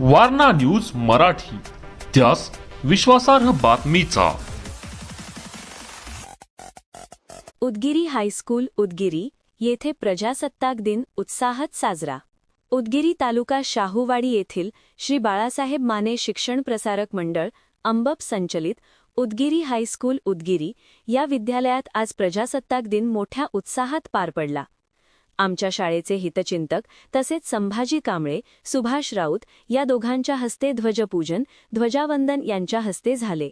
Warna news Marathi त्यास विश्वासार्ह बातमीचा. उदगिरी हायस्कूल उदगिरी येथे प्रजासत्ताक दिन उत्साहात साजरा. उदगिरी तालुका शाहूवाडी येथील श्री बाळासाहेब माने शिक्षण प्रसारक मंडळ अंबप संचलित उदगिरी हायस्कूल उदगिरी या विद्यालयात आज प्रजासत्ताक दिन मोठ्या उत्साहात पार पडला. आमच्या शाळेचे हितचिंतक तसेच संभाजी कांबळे सुभाष राऊत या दोघांच्या हस्ते ध्वजपूजन ध्वजावंदन यांच्या हस्ते झाले.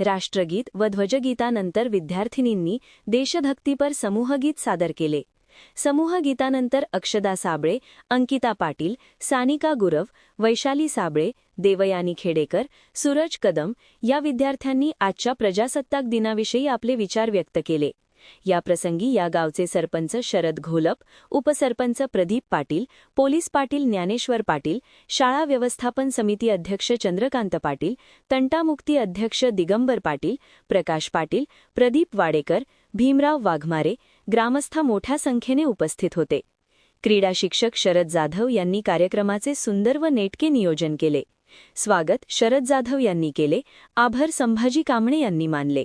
राष्ट्रगीत व ध्वजगीतानंतर विद्यार्थिनींनी देशभक्तीपर समूहगीत सादर केले. समूहगीतानंतर अक्षदा साबळे अंकिता पाटील सानिका गुरव वैशाली साबळे देवयानी खेडेकर सूरज कदम या विद्यार्थ्यांनी आजच्या प्रजासत्ताक दिनाविषयी आपले विचार व्यक्त केले. या प्रसंगी या गावचे सरपंच शरद घोलप उपसरपंच प्रदीप पाटील पोलीस पाटील ज्ञानेश्वर पाटील शाळा व्यवस्थापन समिती अध्यक्ष चंद्रकांत पाटील तंटामुक्ती अध्यक्ष दिगंबर पाटील प्रकाश पाटील प्रदीप वाडेकर भीमराव वाघमारे ग्रामस्थ मोठ्या संख्येने उपस्थित होते. क्रीडा शिक्षक शरद जाधव यांनी कार्यक्रमाचे सुंदर व नेटके नियोजन केले. स्वागत शरद जाधव यांनी केले. आभार संभाजी कांबळे यांनी मानले.